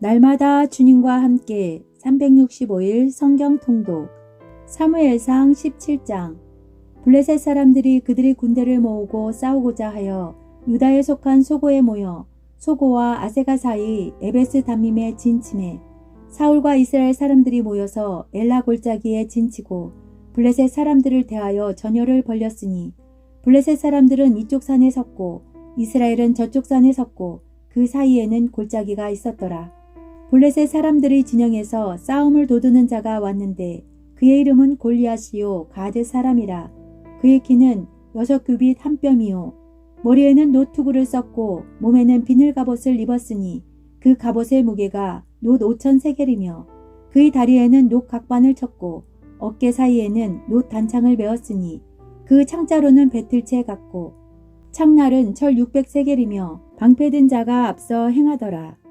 날마다 주님과 함께 365일 성경 통독 사무엘상 17장 블레셋 사람들이 그들의 군대를 모으고 싸우고자 하여 유다에 속한 소고에 모여 소고와 아세가 사이 에베스 담밈에 진침해 사울과 이스라엘 사람들이 모여서 엘라 골짜기에 진치고 블레셋 사람들을 대하여 전열을 벌렸으니 블레셋 사람들은 이쪽 산에 섰고 이스라엘은 저쪽 산에 섰고 그 사이에는 골짜기가 있었더라. 블레셋 사람들의 진영에서 싸움을 도두는 자가 왔는데 그의 이름은 골리앗이요 가드 사람이라. 그의 키는 여섯 규빗 한 뼘이요. 머리에는 노투구를 썼고 몸에는 비늘 갑옷을 입었으니 그 갑옷의 무게가 노 오천 세겔이며 그의 다리에는 녹 각반을 쳤고 어깨 사이에는 노 단창을 메었으니 그 창자로는 배틀채 같고 창날은 철 600세겔이며 방패든 자가 앞서 행하더라.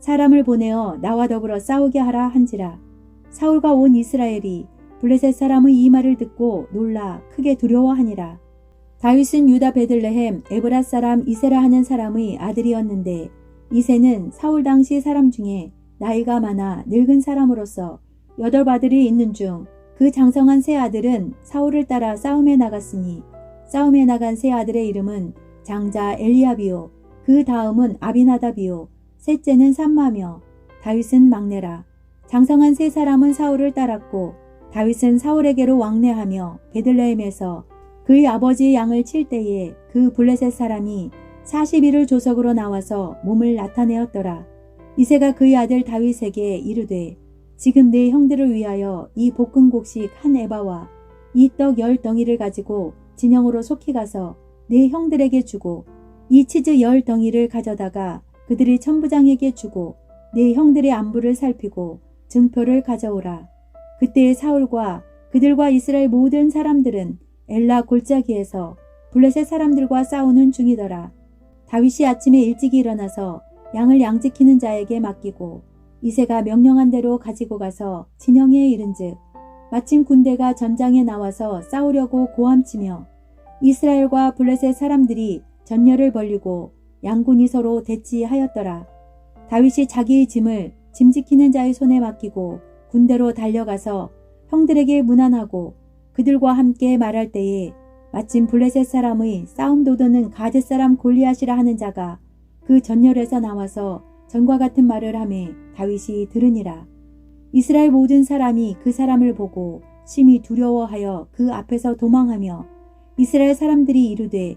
사람을 보내어 나와 더불어 싸우게 하라 한지라. 사울과 온 이스라엘이 블레셋 사람의 이 말을 듣고 놀라 크게 두려워하니라. 다윗은 유다 베들레헴 에브라 사람 이세라 하는 사람의 아들이었는데 이세는 사울 당시 사람 중에 나이가 많아 늙은 사람으로서 여덟 아들이 있는 중 그 장성한 세 아들은 사울을 따라 싸움에 나갔으니 싸움에 나간 세 아들의 이름은 장자 엘리압이요 그 다음은 아비나답이요 셋째는 삼마며 다윗은 막내라. 장성한 세 사람은 사울을 따랐고 다윗은 사울에게로 왕래하며 베들레헴에서 그의 아버지의 양을 칠 때에 그 블레셋 사람이 40일을 조석으로 나와서 몸을 나타내었더라. 이세가 그의 아들 다윗에게 이르되 지금 내 형들을 위하여 이 볶은 곡식 한 에바와 이 떡 열 덩이를 가지고 진영으로 속히 가서 내 형들에게 주고 이 치즈 열 덩이를 가져다가 그들이 천부장에게 주고 내 형들의 안부를 살피고 증표를 가져오라. 그때의 사울과 그들과 이스라엘 모든 사람들은 엘라 골짜기에서 블레셋 사람들과 싸우는 중이더라. 다윗이 아침에 일찍 일어나서 양을 양지키는 자에게 맡기고 이세가 명령한 대로 가지고 가서 진영에 이른즉 마침 군대가 전장에 나와서 싸우려고 고함치며 이스라엘과 블레셋 사람들이 전열을 벌리고 양군이 서로 대치하였더라. 다윗이 자기의 짐을 짐 지키는 자의 손에 맡기고 군대로 달려가서 형들에게 문안하고 그들과 함께 말할 때에 마침 블레셋 사람의 싸움 도도는 가드 사람 골리앗이라 하는 자가 그 전열에서 나와서 전과 같은 말을 하매 다윗이 들으니라. 이스라엘 모든 사람이 그 사람을 보고 심히 두려워하여 그 앞에서 도망하며 이스라엘 사람들이 이르되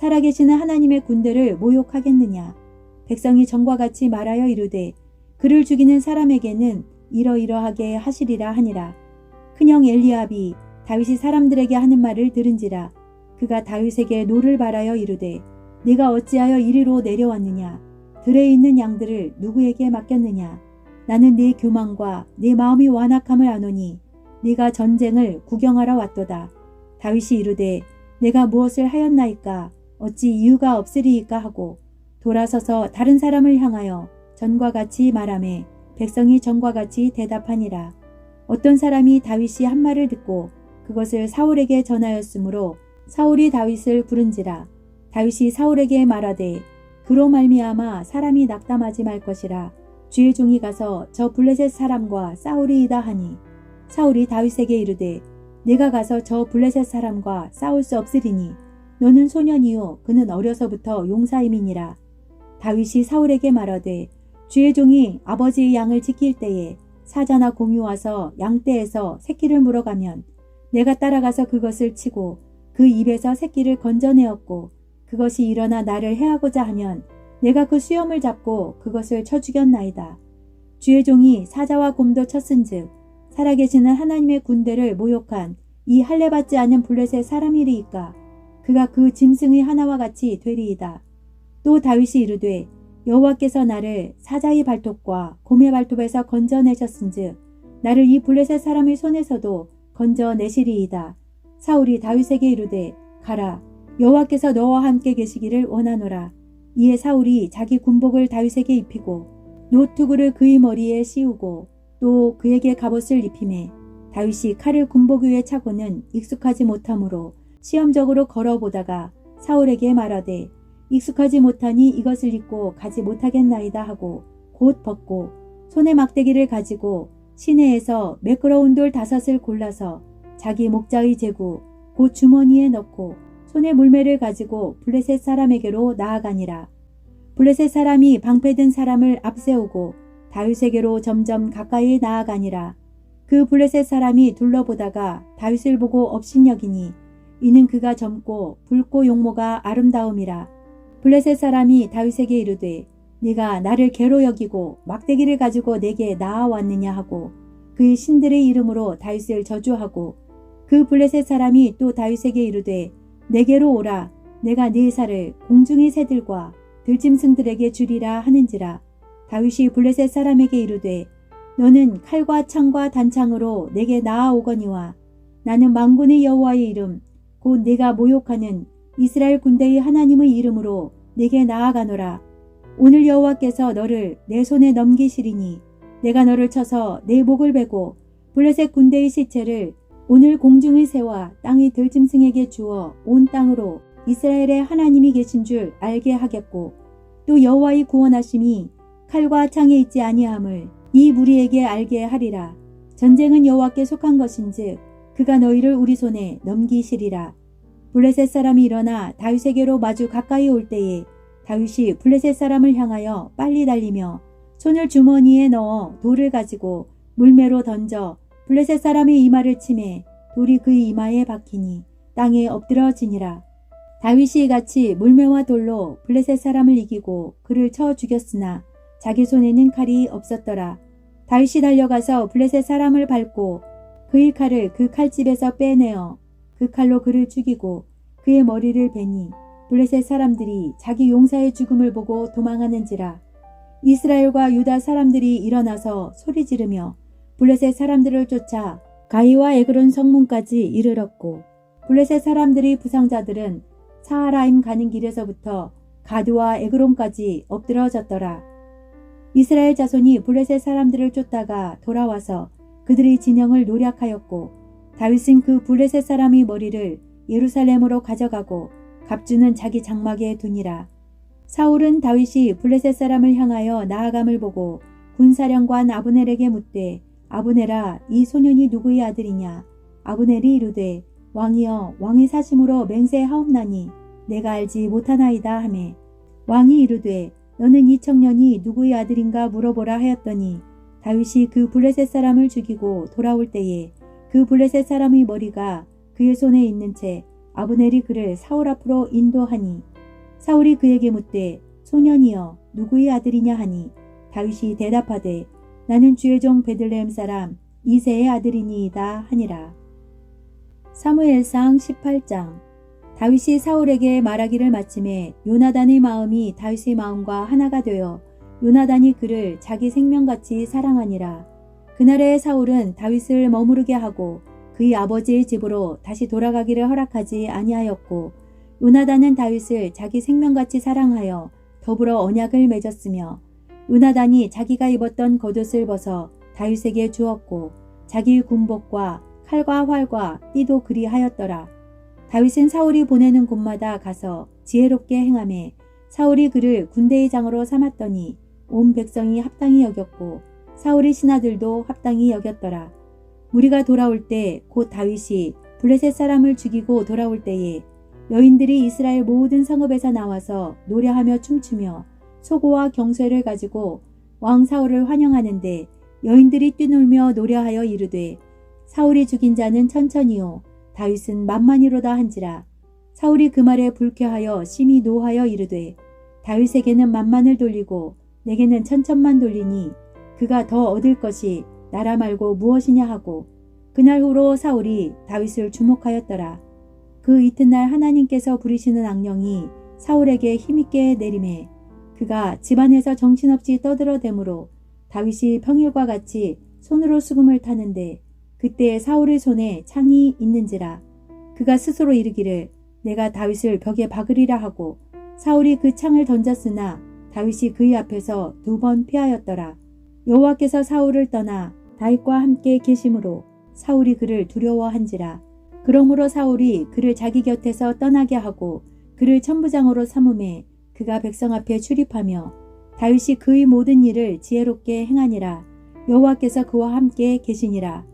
살아계시는 하나님의 군대를 모욕하겠느냐. 백성이 전과 같이 말하여 이르되 그를 죽이는 사람에게는 이러이러하게 하시리라 하니라. 큰형 엘리압이 다윗이 사람들에게 하는 말을 들은지라 그가 다윗에게 노를 바라여 이르되 네가 어찌하여 이리로 내려왔느냐 들에 있는 양들을 누구에게 맡겼느냐 나는 네 교만과 네 마음이 완악함을 아노니 네가 전쟁을 구경하러 왔도다 다윗이 이르되 내가 무엇을 하였나이까 어찌 이유가 없으리이까 하고 돌아서서 다른 사람을 향하여 전과 같이 말하매 백성이 전과 같이 대답하니라. 어떤 사람이 다윗이 한 말을 듣고 그것을 사울에게 전하였으므로 사울이 다윗을 부른지라. 다윗이 사울에게 말하되 그로 말미암아 사람이 낙담하지 말 것이라. 주의 종이 가서 저 블레셋 사람과 싸우리이다 하니 사울이 다윗에게 이르되 내가 가서 저 블레셋 사람과 싸울 수 없으리니 너는 소년이요 그는 어려서부터 용사임이니라. 다윗이 사울에게 말하되 주의 종이 아버지의 양을 지킬 때에 사자나 곰이 와서 양떼에서 새끼를 물어가면 내가 따라가서 그것을 치고 그 입에서 새끼를 건져내었고 그것이 일어나 나를 해하고자 하면 내가 그 수염을 잡고 그것을 쳐 죽였나이다. 주의 종이 사자와 곰도 쳤은즉 살아계시는 하나님의 군대를 모욕한 이 할례받지 않은 블레셋 사람이리이까 그가 그 짐승의 하나와 같이 되리이다. 또 다윗이 이르되 여호와께서 나를 사자의 발톱과 곰의 발톱에서 건져내셨은즉 나를 이 블레셋 사람의 손에서도 건져내시리이다. 사울이 다윗에게 이르되 가라 여호와께서 너와 함께 계시기를 원하노라. 이에 사울이 자기 군복을 다윗에게 입히고 노투구를 그의 머리에 씌우고 또 그에게 갑옷을 입히매 다윗이 칼을 군복 위에 차고는 익숙하지 못하므로 시험적으로 걸어보다가 사울에게 말하되 익숙하지 못하니 이것을 입고 가지 못하겠나이다 하고 곧 벗고 손에 막대기를 가지고 시내에서 매끄러운 돌 다섯을 골라서 자기 목자의 제구 곧 주머니에 넣고 손에 물매를 가지고 블레셋 사람에게로 나아가니라. 블레셋 사람이 방패든 사람을 앞세우고 다윗에게로 점점 가까이 나아가니라. 그 블레셋 사람이 둘러보다가 다윗을 보고 업신여기니 이는 그가 젊고 붉고 용모가 아름다움이라. 블레셋 사람이 다윗에게 이르되 네가 나를 개로 여기고 막대기를 가지고 내게 나아왔느냐 하고 그의 신들의 이름으로 다윗을 저주하고 그 블레셋 사람이 또 다윗에게 이르되 내게로 오라 내가 네 살을 공중의 새들과 들짐승들에게 주리라 하는지라 다윗이 블레셋 사람에게 이르되 너는 칼과 창과 단창으로 내게 나아오거니와 나는 망군의 여호와의 이름 곧 내가 모욕하는 이스라엘 군대의 하나님의 이름으로 내게 나아가노라 오늘 여호와께서 너를 내 손에 넘기시리니 내가 너를 쳐서 내 목을 베고 블레셋 군대의 시체를 오늘 공중의 새와 땅의 들짐승에게 주어 온 땅으로 이스라엘의 하나님이 계신 줄 알게 하겠고 또 여호와의 구원하심이 칼과 창에 있지 아니함을 이 무리에게 알게 하리라. 전쟁은 여호와께 속한 것인즉 그가 너희를 우리 손에 넘기시리라. 블레셋 사람이 일어나 다윗에게로 마주 가까이 올 때에 다윗이 블레셋 사람을 향하여 빨리 달리며 손을 주머니에 넣어 돌을 가지고 물매로 던져 블레셋 사람의 이마를 치매 돌이 그의 이마에 박히니 땅에 엎드러지니라. 다윗이 같이 물매와 돌로 블레셋 사람을 이기고 그를 쳐 죽였으나 자기 손에는 칼이 없었더라. 다윗이 달려가서 블레셋 사람을 밟고 그의 칼을 그 칼집에서 빼내어 그 칼로 그를 죽이고 그의 머리를 베니 블레셋 사람들이 자기 용사의 죽음을 보고 도망하는지라. 이스라엘과 유다 사람들이 일어나서 소리 지르며 블레셋 사람들을 쫓아 가이와 에그론 성문까지 이르렀고 블레셋 사람들의 부상자들은 사하라임 가는 길에서부터 가드와 에그론까지 엎드러졌더라. 이스라엘 자손이 블레셋 사람들을 쫓다가 돌아와서 그들의 진영을 노략하였고 다윗은 그 블레셋 사람의 머리를 예루살렘으로 가져가고 갑주는 자기 장막에 두니라. 사울은 다윗이 블레셋 사람을 향하여 나아감을 보고 군사령관 아브넬에게 묻되 아브넬아 이 소년이 누구의 아들이냐 아브넬이 이르되 왕이여 왕의 사심으로 맹세하옵나니 내가 알지 못하나이다 하매 왕이 이르되 너는 이 청년이 누구의 아들인가 물어보라 하였더니 다윗이 그 블레셋 사람을 죽이고 돌아올 때에 그 블레셋 사람의 머리가 그의 손에 있는 채 아브넬이 그를 사울 앞으로 인도하니 사울이 그에게 묻되 소년이여 누구의 아들이냐 하니 다윗이 대답하되 나는 주의 종 베들레헴 사람 이세의 아들이니이다 하니라. 사무엘상 18장 다윗이 사울에게 말하기를 마침에 요나단의 마음이 다윗의 마음과 하나가 되어 요나단이 그를 자기 생명같이 사랑하니라. 그날의 사울은 다윗을 머무르게 하고 그의 아버지의 집으로 다시 돌아가기를 허락하지 아니하였고 요나단은 다윗을 자기 생명같이 사랑하여 더불어 언약을 맺었으며 요나단이 자기가 입었던 겉옷을 벗어 다윗에게 주었고 자기의 군복과 칼과 활과 띠도 그리하였더라. 다윗은 사울이 보내는 곳마다 가서 지혜롭게 행함에 사울이 그를 군대의 장으로 삼았더니 온 백성이 합당히 여겼고 사울의 신하들도 합당히 여겼더라. 무리가 돌아올 때 곧 다윗이 블레셋 사람을 죽이고 돌아올 때에 여인들이 이스라엘 모든 성읍에서 나와서 노래하며 춤추며 소고와 경쇠를 가지고 왕 사울을 환영하는데 여인들이 뛰놀며 노래하여 이르되 사울이 죽인 자는 천천히요 다윗은 만만이로다 한지라 사울이 그 말에 불쾌하여 심히 노하여 이르되 다윗에게는 만만을 돌리고 내게는 천천만 돌리니 그가 더 얻을 것이 나라 말고 무엇이냐 하고 그날 후로 사울이 다윗을 주목하였더라. 그 이튿날 하나님께서 부리시는 악령이 사울에게 힘있게 내림에 그가 집안에서 정신없이 떠들어대므로 다윗이 평일과 같이 손으로 수금을 타는데 그때 사울의 손에 창이 있는지라 그가 스스로 이르기를 내가 다윗을 벽에 박으리라 하고 사울이 그 창을 던졌으나 다윗이 그의 앞에서 두 번 피하였더라. 여호와께서 사울을 떠나 다윗과 함께 계심으로 사울이 그를 두려워한지라. 그러므로 사울이 그를 자기 곁에서 떠나게 하고 그를 천부장으로 삼음에 그가 백성 앞에 출입하며 다윗이 그의 모든 일을 지혜롭게 행하니라. 여호와께서 그와 함께 계시니라.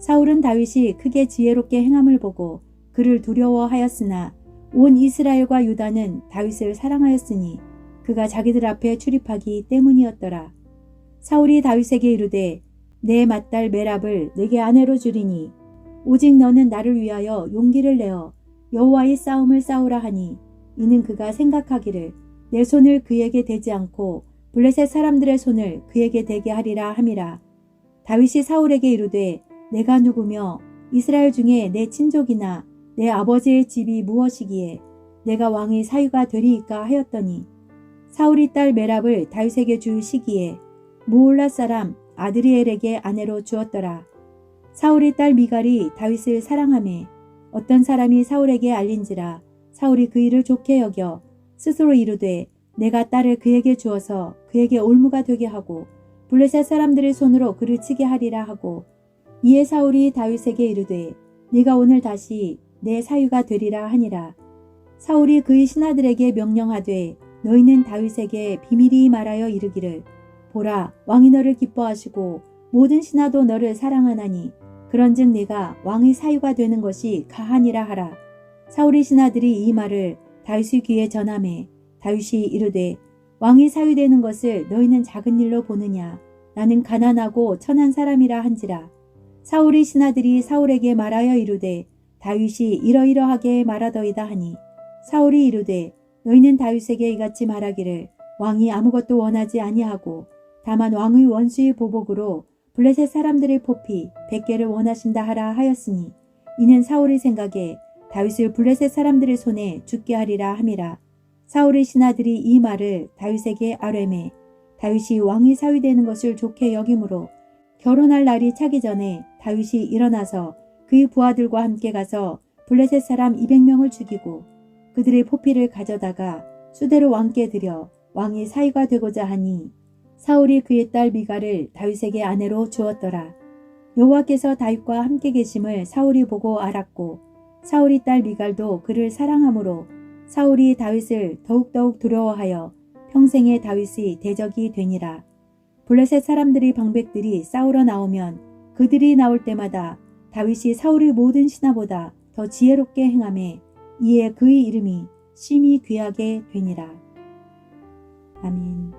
사울은 다윗이 크게 지혜롭게 행함을 보고 그를 두려워하였으나 온 이스라엘과 유다는 다윗을 사랑하였으니 그가 자기들 앞에 출입하기 때문이었더라. 사울이 다윗에게 이르되 내 맏딸 메랍을 내게 아내로 주리니 오직 너는 나를 위하여 용기를 내어 여호와의 싸움을 싸우라 하니 이는 그가 생각하기를 내 손을 그에게 대지 않고 블레셋 사람들의 손을 그에게 대게 하리라 함이라. 다윗이 사울에게 이르되 내가 누구며 이스라엘 중에 내 친족이나 내 아버지의 집이 무엇이기에 내가 왕의 사유가 되리이까 하였더니 사울이 딸 메랍을 다윗에게 줄 시기에 무올라 사람 아드리엘에게 아내로 주었더라. 사울이 딸 미갈이 다윗을 사랑하매 어떤 사람이 사울에게 알린지라 사울이 그 일을 좋게 여겨 스스로 이르되 내가 딸을 그에게 주어서 그에게 올무가 되게 하고 블레셋 사람들의 손으로 그를 치게 하리라 하고 이에 사울이 다윗에게 이르되 네가 오늘 다시 내 사유가 되리라 하니라 사울이 그의 신하들에게 명령하되 너희는 다윗에게 비밀이 말하여 이르기를 보라 왕이 너를 기뻐하시고 모든 신하도 너를 사랑하나니 그런즉 내가 왕의 사유가 되는 것이 가하니라 하라. 사울의 신하들이 이 말을 다윗의 귀에 전함해 다윗이 이르되 왕이 사유되는 것을 너희는 작은 일로 보느냐? 나는 가난하고 천한 사람이라 한지라. 사울의 신하들이 사울에게 말하여 이르되 다윗이 이러이러하게 말하더이다 하니 사울이 이르되 너희는 다윗에게 이같이 말하기를 왕이 아무것도 원하지 아니하고 다만 왕의 원수의 보복으로 블레셋 사람들의 포피 백개를 원하신다 하라 하였으니 이는 사울의 생각에 다윗을 블레셋 사람들의 손에 죽게 하리라 함이라. 사울의 신하들이 이 말을 다윗에게 아뢰매 다윗이 왕이 사위되는 것을 좋게 여김으로 결혼할 날이 차기 전에 다윗이 일어나서 그의 부하들과 함께 가서 블레셋 사람 200명을 죽이고 그들의 포피를 가져다가 수대로 왕께 드려 왕이 사위가 되고자 하니 사울이 그의 딸 미갈을 다윗에게 아내로 주었더라. 여호와께서 다윗과 함께 계심을 사울이 보고 알았고 사울이 딸 미갈도 그를 사랑하므로 사울이 다윗을 더욱더욱 두려워하여 평생에 다윗의 대적이 되니라. 블레셋 사람들이 방백들이 싸우러 나오면 그들이 나올 때마다 다윗이 사울의 모든 신하보다 더 지혜롭게 행함에 이에 그의 이름이 심히 귀하게 되니라. 아멘.